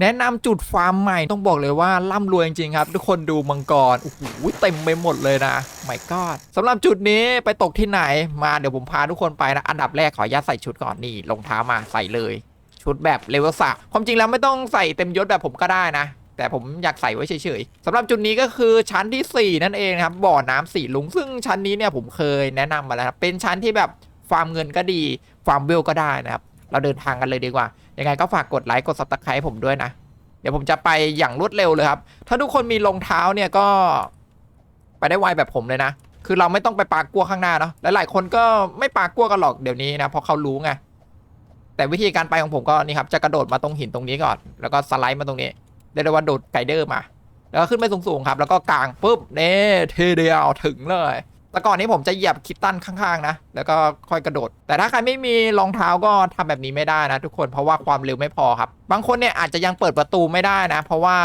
แนะนำจุดฟาร์มใหม่ต้องบอกเลยว่าร่ำรวยจริงๆครับ ทุกคนดูมังกรโอ้โหเต็มไปหมดเลยนะไม่กอดสำหรับจุดนี้ไปตกที่ไหนมาเดี๋ยวผมพาทุกคนไปนะอันดับแรกขออนุญาตใส่ชุดก่อนนี่รองเท้ามาใส่เลย ชุดแบบเลเวลสามความจริงแล้วไม่ต้องใส่เต็มยศแบบผมก็ได้นะแต่ผมอยากใส่ไว้เฉยๆสำหรับจุดนี้ก็คือชั้นทีสี่4 นั่นเองนะครับบ่อน้ำสีลุง ซึ่งชั้นนี้เนี่ยผมเคยแนะนำมาแล้วครับเป็นชั้นที่แบบฟาร์มเงินก็ดีฟาร์มเวลก็ได้นะครับ เราเดินทางกันเลยดีกว่า ยังไงก็ฝากกดไลค์กดซับสไครต์ผมด้วยนะ เดี๋ยวผมจะไปอย่างรวดเร็วเลยครับ ถ้าทุกคนมีรองเท้าเนี่ยก็ไปได้ไวแบบผมเลยนะ คือเราไม่ต้องไปปากกลัวข้างหน้าเนาะหลายๆคนก็ไม่ปากกลัวกันหรอกเดี๋ยวนี้นะเพราะเขารู้ไงแต่วิธีการไปของผมก็นี่ครับจะกระโดดมาตรงหินตรงนี้ก่อน แล้วก็สไลด์มาตรงนี้เรียกได้ว่าโดดไกเดอร์มา แล้วก็ขึ้นไปสูงๆครับ แล้วก็กางปุ๊บเน่เทเดียวถึงเลย แต่ก่อนนี้ผมจะเหยียบคิตตันข้างๆนะ แล้วก็ค่อยกระโดด แต่ถ้าใครไม่มีรองเท้าก็ทำแบบนี้ไม่ได้นะ ทุกคนเพราะว่าความเร็วไม่พอครับ บางคนเนี่ยอาจจะยังเปิดประตูไม่ได้นะ เพราะว่า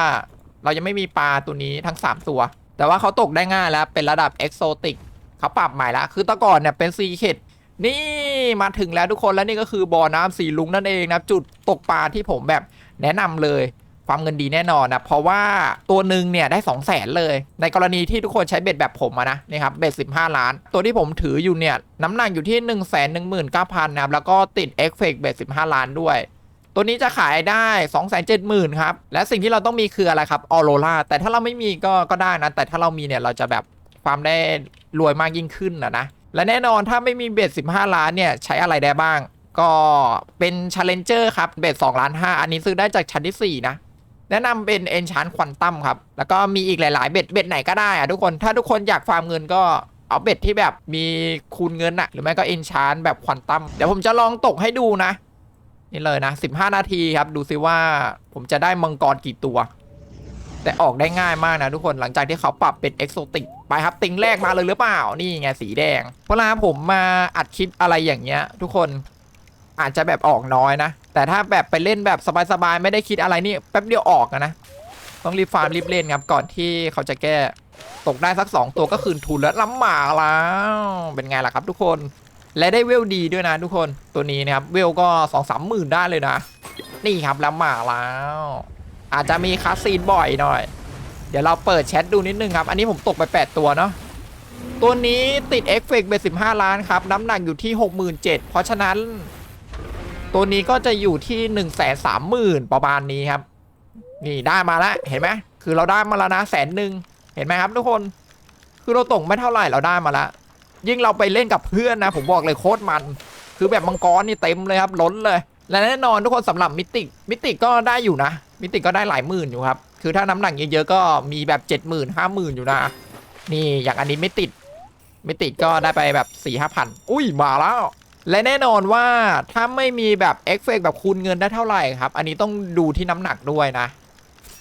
เรายังไม่มีปลาตัวนี้ทั้ง 3 ตัว แต่ว่าเขาตกได้ง่ายแล้ว เป็นระดับเอ็กโซติกเขาปรับใหม่ละคือแตะก่อนเนี่ยเป็นซีเคดนี่มาถึงแล้วทุกคนแล้วนี่ก็คือบ่อน้ำสีลุงนั่นเองนะจุดตกปลาที่ผมแบบแนะนำเลย ความเงินดีแน่นอนนะเพราะว่าตัวหนึ่งเนี่ยได้ 2 0 0แสนเลย ในกรณีที่ทุกคนใช้เบ็ดแบบผมะนะนี่ครับเบ็ด15 ล้าน ตัวที่ผมถืออยู่เนี่ยน้ำหนักอยู่ที่ 1 1 9 0 0 0นะครับแล้วก็ติดเอฟเฟกต์เบ็ด15 ล้านด้วยตัวนี้จะขายได้ 2 7 0 0 0 0ครับ และสิ่งที่เราต้องมีคืออะไรครับออโรราแต่ถ้าเราไม่มีก็ก็ได้นะ แต่ถ้าเรามีเนี่ยเราจะแบบความได้รวยมากยิ่งขึ้นนะนะ และแน่นอนถ้าไม่มีเบ็ด15 ล้านเนี่ยใช้อะไรได้บ้าง ก็เป็น Challenger ครับ เบ็ด2ล้าน5อันนี้ซื้อได้จากชั้นที่ 4 นะ แนะนำเป็น Enchant Quantum ครับ แล้วก็มีอีกหลาย ๆ เบ็ดเบ็ดไหนก็ได้อะทุกคนถ้าทุกคนอยากฟาร์มเงินก็เอาเบ็ดที่แบบมีคูณเงินอะหรือไม่ก็ Enchant แบบ Quantum เดี๋ยวผมจะลองตกให้ดูนะ นี่เลยนะ 15 นาทีครับ ดูซิว่าผมจะได้มังกรกี่ตัว แต่ออกได้ง่ายมากนะทุกคนหลังจากที่เขาปรับเป็นเอกโซติกไปครับติงแรกมาเลยหรือเปล่านี่ไงสีแดง เวลาผมมาอัดคลิปอะไรอย่างเงี้ย ทุกคน อาจจะแบบออกน้อยนะ แต่ถ้าแบบไปเล่นแบบสบายๆไม่ได้คิดอะไรนี่แป๊บเดียวออกนะ ต้องรีบฟาร์มรีบเล่นครับก่อนที่เขาจะแก้ตกได้สัก 2 ตัวก็คืนทุนแล้วล้ำหมาแล้ว เป็นไงล่ะครับทุกคน และได้เวลดีด้วยนะทุกคนตัวนี้นะครับ เวลก็2องสามหมื่นได้เลยนะ นี่ครับล้ำหมาแล้ว อาจจะมีคาสซีนบ่อยหน่อย เดี๋ยวเราเปิดแชทดูนิดนึงครับ อันนี้ผมตกไป 8 ตัวเนาะตัวนี้ติดเอฟเฟกต์เบสิบห้าล้านครับ น้ำหนักอยู่ที่ 67,000เพราะฉะนั้น ตัวนี้ก็จะอยู่ที่1นึ่งแสนสามหมื่นประมาณนี้ครับ นี่ได้มาแล้วเห็นไหมคือเราได้มาแล้วนะแสนหนึ่งเห็นไหมครับทุกคน คือเราตกไม่เท่าไหร่เราได้มาแล้วยิ่งเราไปเล่นกับเพื่อนนะ ผมบอกเลยโคตรมัน คือแบบมังกรนี่เต็มเลยครับล้นเลย และแน่นอนทุกคนสำหรับมิติมิติก็ได้อยู่นะ มิติก็ได้หลายหมื่นอยู่ครับ คือถ้าน้ำหนักเยอะๆก็มีแบบเจ็ดหมื่นห้าหมื่นอยู่นะ นี่อย่างอันนี้ไม่ติดไม่ติดก็ได้ไปแบบสี่ห้าพันอุ้ยมาแล้ว และแน่นอนว่าถ้าไม่มีแบบเอฟเฟกแบบคูณเงินได้เท่าไหร่ครับ อันนี้ต้องดูที่น้ำหนักด้วยนะ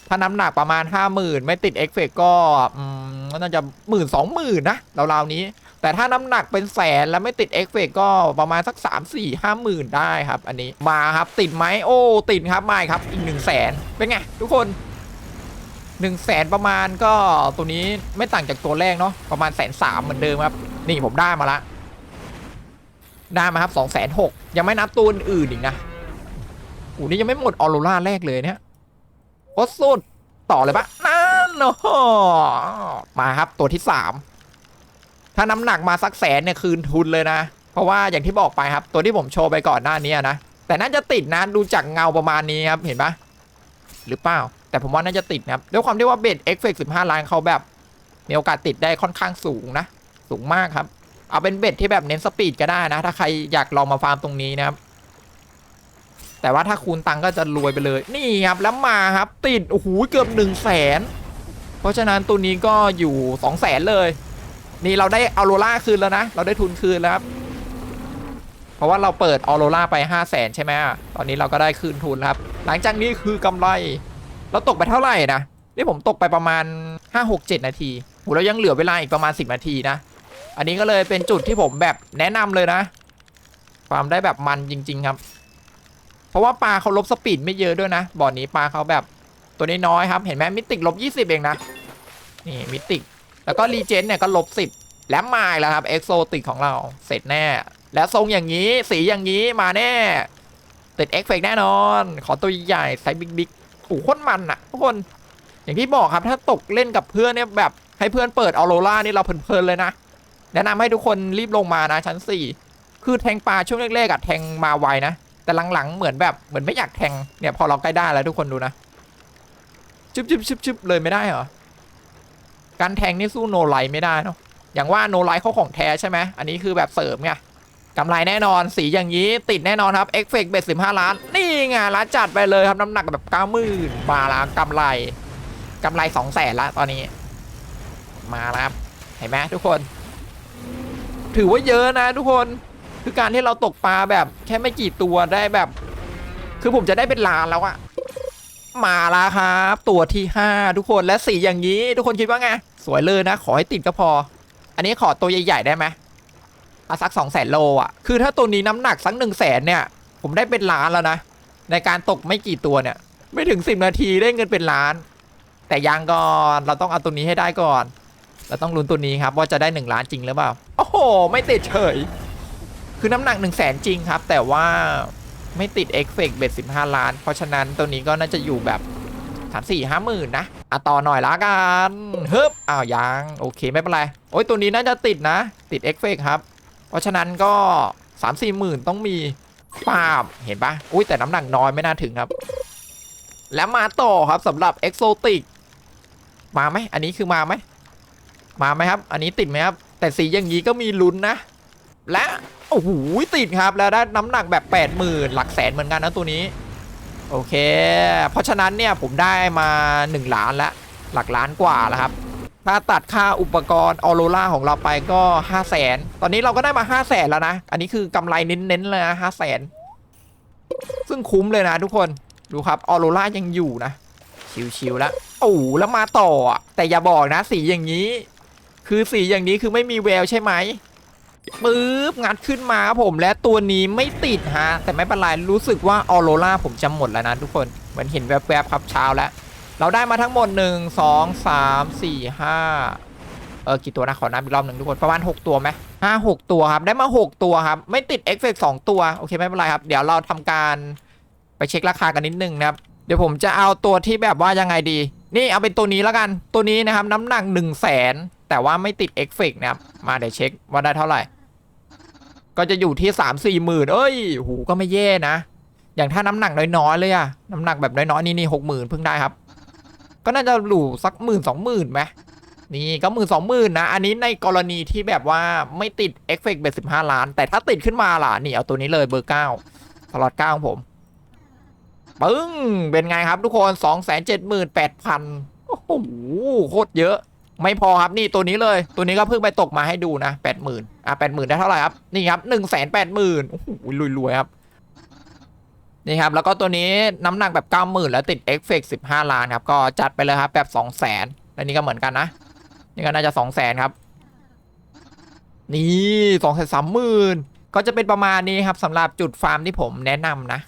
ถ้าน้ำหนักประมาณ 5 0,000 ไม่ติดเอฟเฟกก็อืมก็น่าจะหมื่นสองหมื่นนะราวๆนี้ แต่ถ้าน้ำหนักเป็นแสนแล้วไม่ติดเอฟเฟกก็ประมาณสัก 3 4 5หมื่นได้ครับ อันนี้มาครับติดไหมโอ้ติดครับไม่ครับอีก1 0 0 0 0แสนเป็นไงทุกคน1 0 0 0 0แสนประมาณก็ตัวนี้ไม่ต่างจากตัวแรกเนาะประมาณแสนสามเหมือนเดิมครับ นี่ผมได้มาละ ได้มาครับสองแสนหกยังไม่นับตัวอื่นอีกนะอูนี่ยังไม่หมดออโรราแรกเลยเนี่ยโคตรสุดต่อเลยปะนั่นโอ้โหมาครับตัวที่สามถ้าน้ำหนักมาสักแสนเนี่ยคืนทุนเลยนะ เพราะว่าอย่างที่บอกไปครับ ตัวที่ผมโชว์ไปก่อนหน้านี้นะ แต่น่าจะติดนะดูจากเงาประมาณนี้ครับเห็นปะหรือเปล่า แต่ผมว่าน่าจะติดนะครับด้วยความที่ว่าเบสเอ็กเฟกสิบห้าล้านเขาแบบ มีโอกาสติดได้ค่อนข้างสูงนะ สูงมากครับ เอาเป็นเบ็ดที่แบบเน้นสปีดก็ได้นะ ถ้าใครอยากลองมาฟาร์มตรงนี้นะครับ แต่ว่าถ้าคูณตังก็จะรวยไปเลย นี่ครับแล้วมาครับ ติดโอ้โหเกือบหนึ่งแสนเพราะฉะนั้นตัวนี้ก็อยู่สองแสนเลย นี่เราได้ออโรราคืนแล้วนะ เราได้ทุนคืนแล้วครับเพราะว่าเราเปิดออโรราไป5 0 0แสนใช่ไหมตอนนี้เราก็ได้คืนทุนครับ หลังจากนี้คือกำไร เราตกไปเท่าไหร่นะนี่ผมตกไปประมาณ5-6-7นาทีโหเรายังเหลือเวลาอีกประมาณ10นาทีนะ อันนี้ก็เลยเป็นจุดที่ผมแบบแนะนำเลยนะฟามได้แบบมันจริง ๆ ครับ เพราะว่าปลาเขาลบสปีดไม่เยอะด้วยนะบ่อนนี้ปลาเขาแบบตัวน้อยๆครับ เห็นไหมมิติกลบ20 เองนะ นี่มิติก แล้วก็รีเจนเนี่ยก็ลบ10 และมาแล้วครับเอ็กโซติกของเราเสร็จแน่ และทรงอย่างนี้สีอย่างนี้มาแน่ ติดเอฟเฟกแน่นอน ขอตัวใหญ่ไซส์บิ๊กโอ้โหโคตรมันอะทุกคนอย่างที่บอกครับถ้าตกเล่นกับเพื่อนเนี่ยแบบให้เพื่อนเปิดออโรล่านี่เราเพลินๆเลยนะ แนะนำให้ทุกคนรีบลงมานะชั้น 4 คือแทงปลาช่วงแรกๆอะแทงมาไวนะ แต่หลังๆเหมือนแบบเหมือนไม่อยากแทงเนี่ยพอเราใกล้ได้แล้วทุกคนดูนะชึบชึบชึบชึบเลยไม่ได้เหรอการแทงนี่สู้โนไลไม่ได้เนาะอย่างว่าโนไลเขาของแท้ใช่ไหมอันนี้คือแบบเสริมไงกำไรแน่นอนสีอย่างนี้ติดแน่นอนครับเอฟเฟกต์เบ็ดสิบห้าล้าน นี่ไงร้านจัดไปเลยครับน้ำหนักแบบเก้าหมื่นมาละกำไรกำไรสองแสนละตอนนี้ มาแล้วครับเห็นไหมทุกคน ถือว่าเยอะนะทุกคนคือการที่เราตกปลาแบบแค่ไม่กี่ตัวได้แบบ คือผมจะได้เป็นล้านแล้วอะมาแล้วครับ ตัวที่ 5 ทุกคนและสีอย่างนี้ ทุกคนคิดว่าไงสวยเลยนะ ขอให้ติดก็พอ อันนี้ขอตัวใหญ่ ๆ ได้ไหมเอาสัก2 0 0 0 0 0โลอะคือถ้าตัวนี้น้ำหนักสัก1 0 0 0 0แสนเนี่ย ผมได้เป็นล้านแล้วนะ ในการตกไม่กี่ตัวเนี่ย ไม่ถึง10นาทีได้เงินเป็นล้าน แต่ยังก่อนเราต้องเอาตัวนี้ให้ได้ก่อน เราต้องลุ้นตัวนี้ครับว่าจะได้ 1 ล้านจริงหรือเปล่า โอ้โห ไม่ติดเฉย คือน้ำหนัก1 0 0 0 0แสนจริงครับ แต่ว่าไม่ติดเอฟเฟกเบ็ดสิบห้าล้าน เพราะฉะนั้นตัวนี้ก็น่าจะอยู่แบบสามสี่ห้าหมื่นนะอะต่อหน่อยละกันฮึบอ้าวยังโอเคไม่เป็นไร โอ้ยตัวนี้น่าจะติดนะ ติดเอฟเฟกครับ เพราะฉะนั้นก็สามสี่หมื่นต้องมีป้าบเห็นปะอุ้ยแต่น้ำหนักน้อยไม่น่าถึงครับ แล้วมาต่อครับสำหรับเอ็กโซติกมาไหมอันนี้คือมาไหม มาไหมครับ อันนี้ติดไหมครับ แต่สีอย่างนี้ก็มีลุ้นนะ และโอ้โหติดครับแล้วได้น้ำหนักแบบ 8 0,000 หลักแสนเหมือนกันนะตัวนี้ โอเค เพราะฉะนั้นเนี่ยผมได้มา 1 ล้านล้วหลักล้านกว่าแล้วครับ ถ้าตัดค่าอุปกรณ์ออโรล่าของเราไปก็ 5 0 0แสนตอนนี้เราก็ได้มา 5 0 0แสนแล้วนะ อันนี้คือกำไรเน้นๆเลยนะ5 0 0แสนซึ่งคุ้มเลยนะทุกคนดูครับออโรล่ายังอยู่นะชิวๆแล้วโอ้แล้วมาต่อแต่อย่าบอกนะสีอย่างนี้ คือสีอย่างนี้คือไม่มีแววใช่ไหมปึ๊บงัดขึ้นมาครับผมและตัวนี้ไม่ติดฮะแต่ไม่เป็นไรรู้สึกว่าออโรล่าผมจะหมดแล้วนะทุกคนเหมือนเห็นแวบๆครับเช้าแล้ว เราได้มาทั้งหมด 1 2 3 4 5เออกี่ตัวนะขอนับอีกรอบหนึ่งทุกคนประมาณ 6 ตัวไหมห้าหกตัวครับได้มา 6 ตัวครับ ไม่ติดเอฟเฟกต์สตัวโอเคไม่เป็นไรครับ เดี๋ยวเราทำการไปเช็คราคากันนิดนึงนะครับเดี๋ยวผมจะเอาตัวที่แบบว่ายังไงดี นี่เอาเป็นตัวนี้แล้วกัน ตัวนี้นะครับ น้ำหนัก1 0 0 0 0แสน แต่ว่าไม่ติดเอฟเฟกนะครับ มาเดี๋ยวเช็คว่าได้เท่าไหร่ ก็จะอยู่ที่สามสี่หมื่นเอ้ย หูก็ไม่แย่นะ อย่างถ้าน้ำหนักน้อยๆเลยอะน้ำหนักแบบน้อยๆนี่นี่หกหมื่นเพิ่งได้ครับ ก็น่าจะหลูสักหมื่นสองหมื่นไหมนี่ก็หมื่นสองหมื่นนะ อันนี้ในกรณีที่แบบว่าไม่ติดเอฟเฟกต์เบ็ดสิบห้าล้าน แต่ถ้าติดขึ้นมาล่ะ นี่เอาตัวนี้เลยเบอร์เก้าสล็อตเก้าของผมปึ้ง เป็นไงครับทุกคนสองแสนเจ็ดหมื่นแปดพันโอ้โหโคตรเยอะ ไม่พอครับนี่ตัวนี้เลย ตัวนี้ก็เพิ่งไปตกมาให้ดูนะแปดหมื่นอะแปดหมื่นได้เท่าไหร่ครับนี่ครับหนึ่งแสนแปดหมื่นโอ้โหรวยๆครับนี่ครับแล้วก็ตัวนี้น้ำหนักแบบเก้าหมื่นแล้วติดเอฟเฟกต์สิบห้าล้านครับก็จัดไปเลยครับแบบสองแสนและนี่ก็เหมือนกันนะนี่ก็น่าจะสองแสนครับ นี่สองแสนสามหมื่นก็จะเป็นประมาณนี้ครับสำหรับจุดฟาร์มที่ผมแนะนำนะ